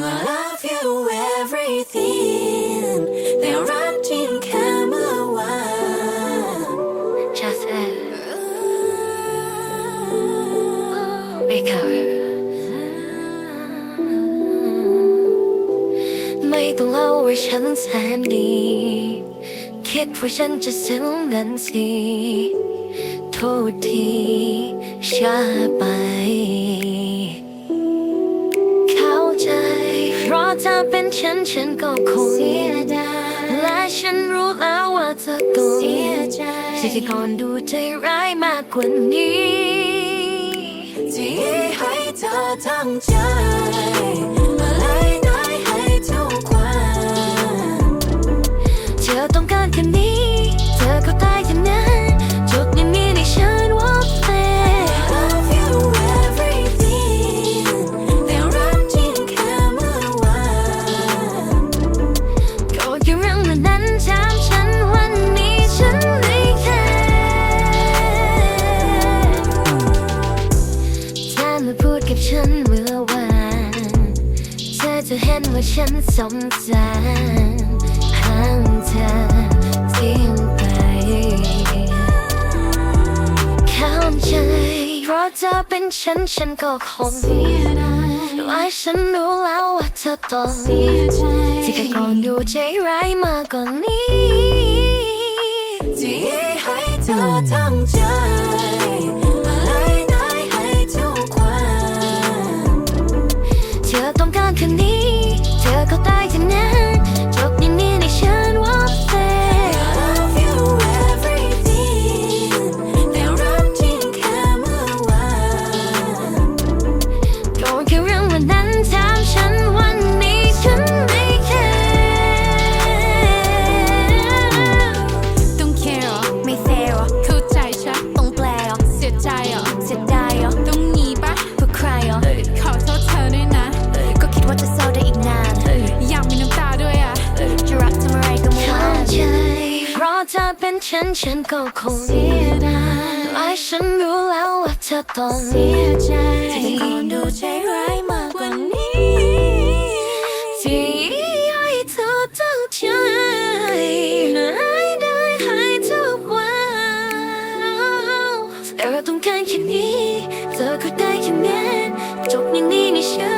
I love you everything แต่รักจริงแค่เมื่อวาน Just it. Wake up. ไม่ต้องเล่าว่าฉันแสนดี คิดว่าฉันจะซึ้งนั้นสิ โทษทีช้าไป ฉันฉันก็คงเสียดายและฉันรู้แล้วว่าเธอต้องเสียใจที่ก่อนดูใจร้ายมากกว่านี้ที่ให้เธอทั้งใจ จะเห็นว่าฉันสมจานห่างเธอทิ้งไปเข้าใจเพราะเธอเป็นฉันฉันก็คงเสียดายและฉันรู้แล้วว่าเธอต้องเสียใจที่แค่ก่อนดูใจร้ายมากกว่านี้ เป็นฉันฉันก็คงเสียดายและฉันรู้แล้วว่าเธอต้องเสียใจที่ก่อนดูใจร้ายมากกว่านี้ที่ให้เธอตั้งใจให้ได้ให้ทุกวันแต่เราต้องการแค่นี้เธอก็ได้แค่นั้นจบอย่างนี้ในฉันว่